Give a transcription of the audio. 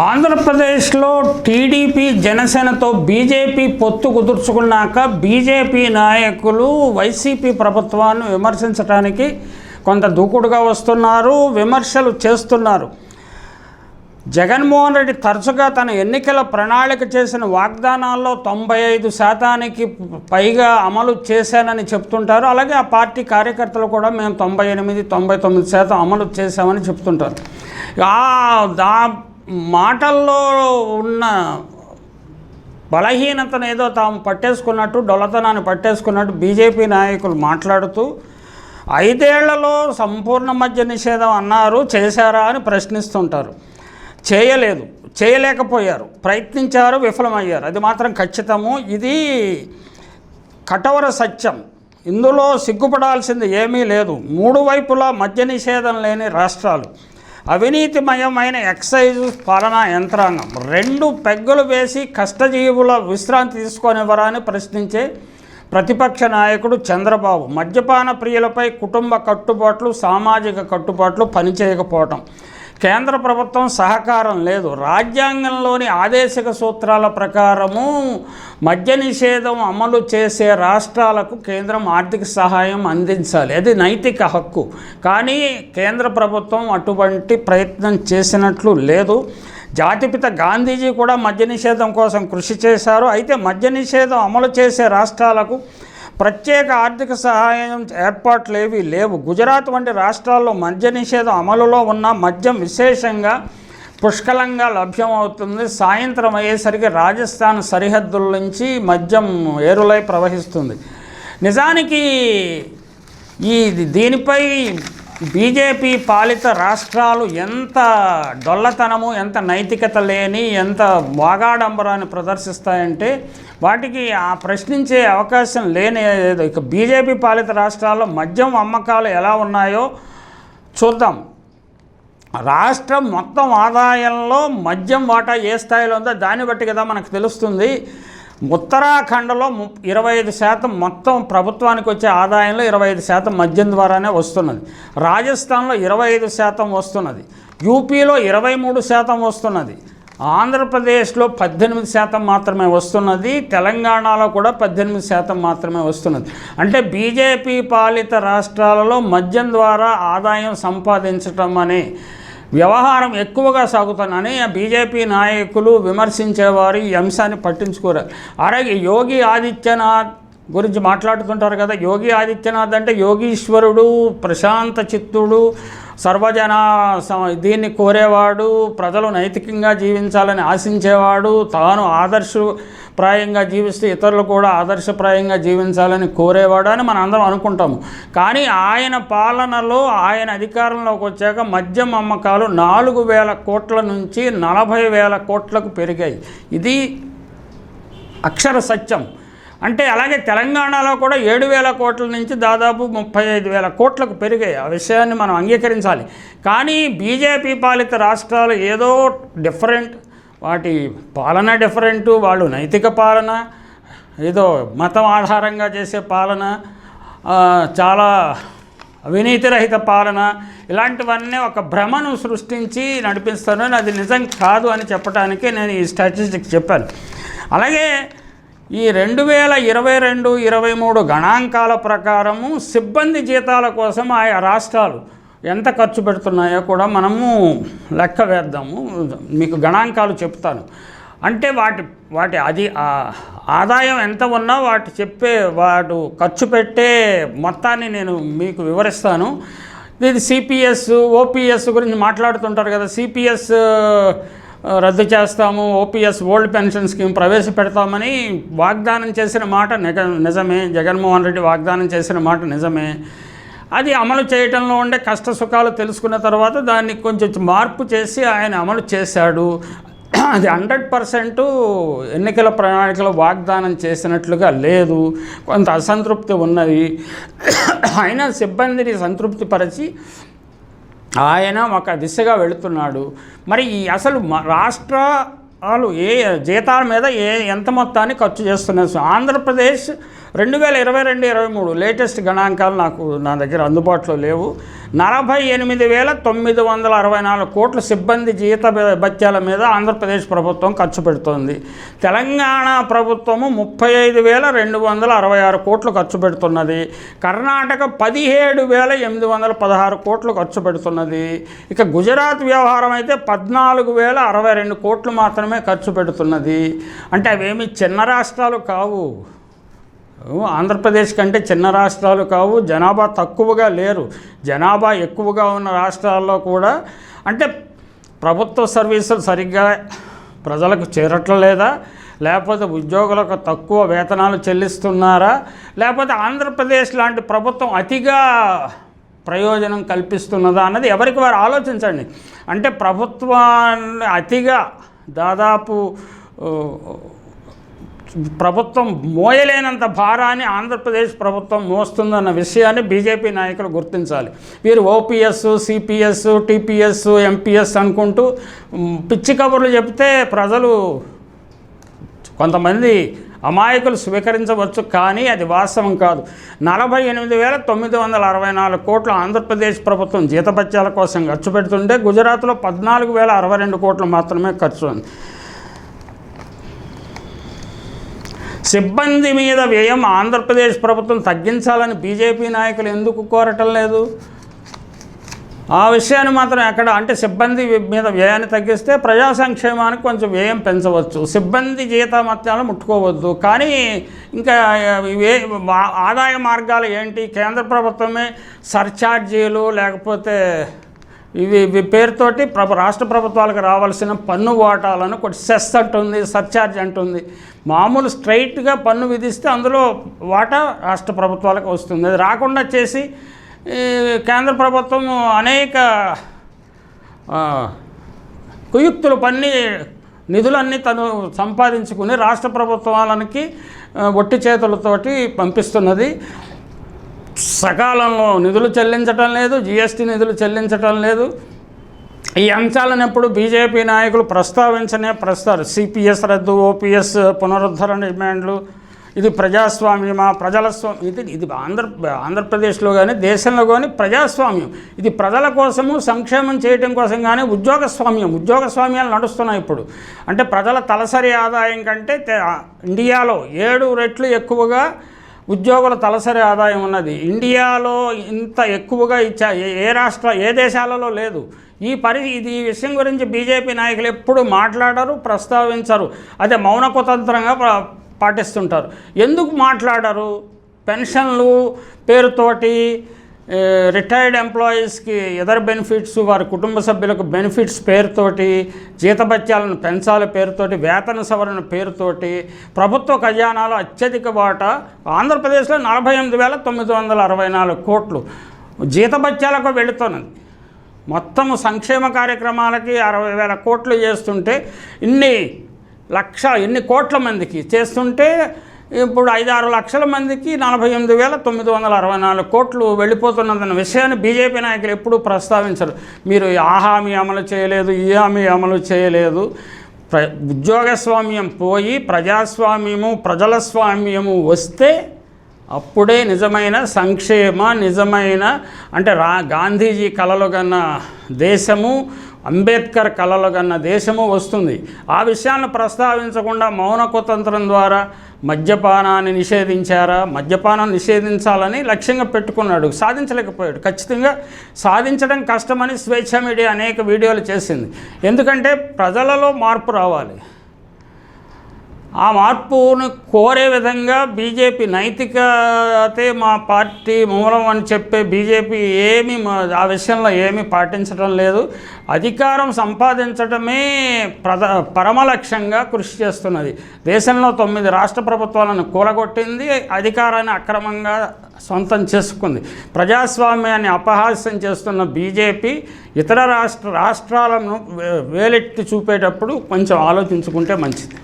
ఆంధ్రప్రదేశ్లో టీడీపీ జనసేనతో బీజేపీ పొత్తు కుదుర్చుకున్నాక బీజేపీ నాయకులు వైసీపీ ప్రభుత్వాన్ని విమర్శించడానికి కొంత దూకుడుగా వస్తున్నారు విమర్శలు చేస్తున్నారు. జగన్మోహన్ రెడ్డి తరచుగా తన ఎన్నికల ప్రణాళిక చేసిన వాగ్దానాల్లో తొంభై ఐదు శాతానికి పైగా అమలు చేశానని చెప్తుంటారు. అలాగే ఆ పార్టీ కార్యకర్తలు కూడా మేము తొంభై ఎనిమిది తొంభై తొమ్మిది శాతం అమలు చేశామని చెప్తుంటారు. ఆ దా మాటల్లో ఉన్న బలహీనతను ఏదో తాము పట్టేసుకున్నట్టు డొలతనాన్ని పట్టేసుకున్నట్టు బీజేపీ నాయకులు మాట్లాడుతూ ఐదేళ్ళలో సంపూర్ణ మద్య నిషేధం అన్నారు చేశారా అని ప్రశ్నిస్తుంటారు. చేయలేదు. చేయలేకపోయారు. ప్రయత్నించారు విఫలమయ్యారు. అది మాత్రం ఖచ్చితము. ఇది కఠోర సత్యం. ఇందులో సిగ్గుపడాల్సింది ఏమీ లేదు. మూడు వైపులా మద్య నిషేధం లేని రాష్ట్రాలు. అవినీతిమయమైన ఎక్సైజ్ పాలనా యంత్రాంగం. రెండు పెగ్గులు వేసి కష్టజీవుల విశ్రాంతి తీసుకొనివ్వరాని ప్రశ్నించే ప్రతిపక్ష నాయకుడు చంద్రబాబు. మద్యపాన ప్రియులపై కుటుంబ కట్టుబాట్లు సామాజిక కట్టుబాట్లు పనిచేయకపోవటం. కేంద్ర ప్రభుత్వం సహకారం లేదు. రాజ్యాంగంలోని ఆదేశిక సూత్రాల ప్రకారము మద్య నిషేధం అమలు చేసే రాష్ట్రాలకు కేంద్రం ఆర్థిక సహాయం అందించాలి. అది నైతిక హక్కు. కానీ కేంద్ర ప్రభుత్వం అటువంటి ప్రయత్నం చేసినట్లు లేదు. జాతిపిత గాంధీజీ కూడా మద్య నిషేధం కోసం కృషి చేశారు. అయితే మద్య నిషేధం అమలు చేసే రాష్ట్రాలకు ప్రత్యేక ఆర్థిక సహాయం ఏర్పాట్లు ఏవి లేవు. గుజరాత్ వంటి రాష్ట్రాల్లో మద్య నిషేధం అమలులో ఉన్న మద్యం విశేషంగా పుష్కలంగా లభ్యమవుతుంది. సాయంత్రం అయ్యేసరికి రాజస్థాన్ సరిహద్దుల నుంచి మద్యం ఏరులై ప్రవహిస్తుంది. నిజానికి ఈ దీనిపై బీజేపీ పాలిత రాష్ట్రాలు ఎంత డొల్లతనము ఎంత నైతికత లేని ఎంత వాగాడంబరాన్ని ప్రదర్శిస్తాయంటే వాటికి ఆ ప్రశ్నించే అవకాశం లేని ఇక బీజేపీ పాలిత రాష్ట్రాల్లో మద్యం అమ్మకాలు ఎలా ఉన్నాయో చూద్దాం. రాష్ట్రం మొత్తం ఆదాయంలో మద్యం వాటా ఏ స్థాయిలో ఉందో దాన్ని బట్టి కదా మనకు తెలుస్తుంది. ఉత్తరాఖండ్లో ము ఇరవై ఐదు శాతం మొత్తం ప్రభుత్వానికి వచ్చే ఆదాయంలో ఇరవై ఐదు శాతం మద్యం ద్వారానే వస్తున్నది. రాజస్థాన్లో ఇరవై ఐదు శాతం వస్తున్నది. యూపీలో ఇరవై మూడు శాతం వస్తున్నది. ఆంధ్రప్రదేశ్లో పద్దెనిమిది శాతం మాత్రమే వస్తున్నది. తెలంగాణలో కూడా పద్దెనిమిది శాతం మాత్రమే వస్తున్నది. అంటే బీజేపీ పాలిత రాష్ట్రాలలో మద్యం ద్వారా ఆదాయం సంపాదించటం అనే వ్యవహారం ఎక్కువగా సాగుతుందని బీజేపీ నాయకులు విమర్శించేవారు ఈ అంశాన్ని పట్టించుకోరు. అలాగే యోగి ఆదిత్యనాథ్ గురించి మాట్లాడుతుంటారు కదా యోగి ఆదిత్యనాథ్ అంటే యోగీశ్వరుడు ప్రశాంత చిత్తుడు సర్వజన దీన్ని కోరేవాడు ప్రజలు నైతికంగా జీవించాలని ఆశించేవాడు తాను ఆదర్శప్రాయంగా జీవిస్తే ఇతరులు కూడా ఆదర్శప్రాయంగా జీవించాలని కోరేవాడు అని మనం అందరం అనుకుంటాము. కానీ ఆయన పాలనలో ఆయన అధికారంలోకి వచ్చాక మద్యం అమ్మకాలు నాలుగు వేల కోట్ల నుంచి నలభై వేల కోట్లకు పెరిగాయి. ఇది అక్షర సత్యం. అంటే అలాగే తెలంగాణలో కూడా ఏడు వేల కోట్ల నుంచి దాదాపు ముప్పై ఐదు వేల కోట్లకు పెరిగాయి. ఆ విషయాన్ని మనం అంగీకరించాలి. కానీ బీజేపీ పాలిత రాష్ట్రాలు ఏదో డిఫరెంట్ వాటి పాలన డిఫరెంట్ వాళ్ళు నైతిక పాలన ఏదో మతం ఆధారంగా చేసే పాలన చాలా అవినీతిరహిత పాలన ఇలాంటివన్నీ ఒక భ్రమను సృష్టించి నడిపిస్తాను అది నిజం కాదు అని చెప్పడానికి నేను ఈ స్టాటిస్టిక్స్ చెప్పాను. అలాగే ఈ రెండు వేల ఇరవై రెండు ఇరవై మూడు గణాంకాల ప్రకారము సిబ్బంది జీతాల కోసం ఆయా రాష్ట్రాలు ఎంత ఖర్చు పెడుతున్నాయో కూడా మనము లెక్క వేద్దాము. మీకు గణాంకాలు చెప్తాను. అంటే వాటి వాటి అది ఆదాయం ఎంత ఉన్నా వాటి చెప్పే వాడు ఖర్చు పెట్టే మొత్తాన్ని నేను మీకు వివరిస్తాను. ఇది సిపిఎస్ ఓపీఎస్ గురించి మాట్లాడుతుంటారు కదా సిపిఎస్ రద్దు చేస్తాము ఓపీఎస్ ఓల్డ్ పెన్షన్ స్కీమ్ ప్రవేశపెడతామని వాగ్దానం చేసిన మాట నిజ నిజమే. జగన్మోహన్ రెడ్డి వాగ్దానం చేసిన మాట నిజమే. అది అమలు చేయటంలో ఉండే కష్ట సుఖాలు తెలుసుకున్న తర్వాత దాన్ని కొంచెం మార్పు చేసి ఆయన అమలు చేశాడు. అది హండ్రెడ్ పర్సెంట్ ఎన్నికల ప్రణాళికలో వాగ్దానం చేసినట్లుగా లేదు. కొంత అసంతృప్తి ఉన్నది. అయినా సిబ్బందిని సంతృప్తిపరిచి ఆయన ఒక దిశగా వెళుతున్నాడు. మరి ఈ అసలు మ- రాష్ట్రాలు ఏ జీతాల మీద ఏ ఎంత మొత్తాన్ని ఖర్చు చేస్తున్నారు ఆంధ్రప్రదేశ్ రెండు వేల ఇరవై రెండు ఇరవై మూడు లేటెస్ట్ గణాంకాలు నాకు నా దగ్గర అందుబాటులో లేవు. నలభై ఎనిమిది వేల తొమ్మిది వందల అరవై నాలుగు కోట్ల సిబ్బంది జీత భత్యాల మీద ఆంధ్రప్రదేశ్ ప్రభుత్వం ఖర్చు పెడుతోంది. తెలంగాణ ప్రభుత్వము ముప్పై ఐదు వేల రెండు వందల అరవై ఆరు కోట్లు ఖర్చు పెడుతున్నది. కర్ణాటక పదిహేడు వేల ఎనిమిది వందల పదహారు కోట్లు ఖర్చు పెడుతున్నది. ఇక గుజరాత్ వ్యవహారం అయితే పద్నాలుగు వేల అరవై రెండు కోట్లు మాత్రమే ఖర్చు పెడుతున్నది. అంటే అవేమి చిన్న రాష్ట్రాలు కావు. ఆంధ్రప్రదేశ్ కంటే చిన్న రాష్ట్రాలు కావు జనాభా తక్కువగా లేరు. జనాభా ఎక్కువగా ఉన్న రాష్ట్రాల్లో కూడా అంటే ప్రభుత్వ సర్వీసులు సరిగ్గా ప్రజలకు చేరట్లేదా? లేకపోతే ఉద్యోగులకు తక్కువ వేతనాలు చెల్లిస్తున్నారా? లేకపోతే ఆంధ్రప్రదేశ్ లాంటి ప్రభుత్వం అతిగా ప్రయోజనం కల్పిస్తున్నదా అన్నది ఎవరికి వారు ఆలోచించండి. అంటే ప్రభుత్వాన్ని అతిగా దాదాపు ప్రభుత్వం మోయలేనంత భారాన్ని ఆంధ్రప్రదేశ్ ప్రభుత్వం మోస్తుందన్న విషయాన్ని బీజేపీ నాయకులు గుర్తించాలి. వీరు ఓపీఎస్ సిపిఎస్ టీపీఎస్ ఎంపీఎస్ అనుకుంటూ పిచ్చి కబుర్లు చెప్తే ప్రజలు కొంతమంది అమాయకులు స్వీకరించవచ్చు కానీ అది వాస్తవం కాదు. నలభై ఎనిమిది వేల తొమ్మిది వందల అరవై నాలుగు కోట్ల ఆంధ్రప్రదేశ్ ప్రభుత్వం జీతభత్యాల కోసం ఖర్చు పెడుతుంటే గుజరాత్లో పద్నాలుగు వేల అరవై రెండు కోట్లు మాత్రమే ఖర్చు ఉంది సిబ్బంది మీద వ్యయం ఆంధ్రప్రదేశ్ ప్రభుత్వం తగ్గించాలని బీజేపీ నాయకులు ఎందుకు కోరటం లేదు? ఆ విషయాన్ని మాత్రం ఎక్కడ అంటే సిబ్బంది మీద వ్యయాన్ని తగ్గిస్తే ప్రజా సంక్షేమానికి కొంచెం వ్యయం పెంచవచ్చు. సిబ్బంది జీతమత్యాలు ముట్టుకోవద్దు. కానీ ఇంకా ఇవే ఆదాయ మార్గాలు ఏంటి? కేంద్ర ప్రభుత్వమే సర్ఛార్జీలు లేకపోతే ఇవి ఇవి పేరుతోటి ప్రభు రాష్ట్ర ప్రభుత్వాలకు రావాల్సిన పన్ను వాటాలను ఒకటి సెస్ అంటుంది సర్ఛార్జ్ అంటుంది. మామూలు స్ట్రైట్గా పన్ను విధిస్తే అందులో వాటా రాష్ట్ర ప్రభుత్వాలకు వస్తుంది. అది రాకుండా చేసి కేంద్ర ప్రభుత్వం అనేక కుయుక్తులు పన్ని నిధులన్నీ తను సంపాదించుకుని రాష్ట్ర ప్రభుత్వాలకి ఒట్టి చేతులతోటి పంపిస్తున్నది. సకాలంలో నిధులు చెల్లించటం లేదు జిఎస్టీ నిధులు చెల్లించటం లేదు. ఈ అంశాలను ఎప్పుడు బీజేపీ నాయకులు ప్రస్తావించనే ప్రస్తారు. సిపిఎస్ రద్దు ఓపీఎస్ పునరుద్ధరణ డిమాండ్లు ఇది ప్రజాస్వామ్యమా ప్రజల స్వా ఇది ఇది ఆంధ్ర ఆంధ్రప్రదేశ్లో కానీ దేశంలో కానీ ప్రజాస్వామ్యం. ఇది ప్రజల కోసము సంక్షేమం చేయటం కోసం కానీ ఉద్యోగస్వామ్యం ఉద్యోగస్వామ్యాలు నడుస్తున్నాయి ఇప్పుడు. అంటే ప్రజల తలసరి ఆదాయం కంటే ఇండియాలో ఏడు రెట్లు ఎక్కువగా ఉద్యోగుల తలసరి ఆదాయం ఉన్నది. ఇండియాలో ఇంత ఎక్కువగా ఇచ్చా ఏ- ఏ రాష్ట్ర ఏ దేశాలలో లేదు. ఈ పరి ఇది ఈ విషయం గురించి బీజేపీ నాయకులు ఎప్పుడు మాట్లాడరు ప్రస్తావించరు. అదే మౌన కుతంత్రంగా పా- పాటిస్తుంటారు. ఎందుకు మాట్లాడరు? పెన్షన్లు పేరుతోటి రిటైర్డ్ ఎంప్లాయీస్కి ఎదర్ బెనిఫిట్స్ వారి కుటుంబ సభ్యులకు బెనిఫిట్స్ పేరుతోటి జీతభత్యాలను పెంచాల పేరుతోటి వేతన సవరణ పేరుతోటి ప్రభుత్వ ఖజానాలో అత్యధిక వాటా ఆంధ్రప్రదేశ్లో నలభై ఎనిమిది వేల తొమ్మిది వందల అరవై నాలుగు కోట్లు. జీతభత్యాలకు వెళుతున్నది. మొత్తం సంక్షేమ కార్యక్రమాలకి అరవై వేల కోట్లు చేస్తుంటే ఇన్ని లక్ష ఎన్ని కోట్ల మందికి చేస్తుంటే ఇప్పుడు ఐదారు లక్షల మందికి నలభై ఎనిమిది వేల తొమ్మిది వందల అరవై నాలుగు కోట్లు వెళ్ళిపోతున్నదన్న విషయాన్ని బీజేపీ నాయకులు ఎప్పుడూ ప్రస్తావించరు. మీరు ఆ హామీ అమలు చేయలేదు ఈ హామీ అమలు చేయలేదు. ప్ర ఉద్యోగస్వామ్యం పోయి ప్రజాస్వామ్యము ప్రజల స్వామ్యము వస్తే అప్పుడే నిజమైన సంక్షేమ నిజమైన అంటే రా గాంధీజీ కలలు కన్న దేశము అంబేద్కర్ కళలు కన్న దేశము వస్తుంది. ఆ విషయాలను ప్రస్తావించకుండా మౌన కుతంత్రం ద్వారా మద్యపానాన్ని నిషేధించారా? మద్యపానం నిషేధించాలని లక్ష్యంగా పెట్టుకున్నాడు. సాధించలేకపోయాడు. ఖచ్చితంగా సాధించడం కష్టమని స్వేచ్ఛ మీడియా అనేక వీడియోలు చేసింది. ఎందుకంటే ప్రజలలో మార్పు రావాలి. ఆ మార్పును కోరే విధంగా బీజేపీ నైతికతే మా పార్టీ మూలం అని చెప్పే బీజేపీ ఏమీ మా- ఆ విషయంలో ఏమీ పాటించడం లేదు. అధికారం సంపాదించడమే ప్రధ పరమ లక్ష్యంగా కృషి చేస్తున్నది. దేశంలో తొమ్మిది రాష్ట్ర ప్రభుత్వాలను కూలగొట్టింది అధికారాన్ని అక్రమంగా సొంతం చేసుకుంది. ప్రజాస్వామ్యాన్ని అపహాస్యం చేస్తున్న బీజేపీ ఇతర రాష్ట్ర రాష్ట్రాలను వేలెత్తి చూపేటప్పుడు కొంచెం ఆలోచించుకుంటే మంచిది.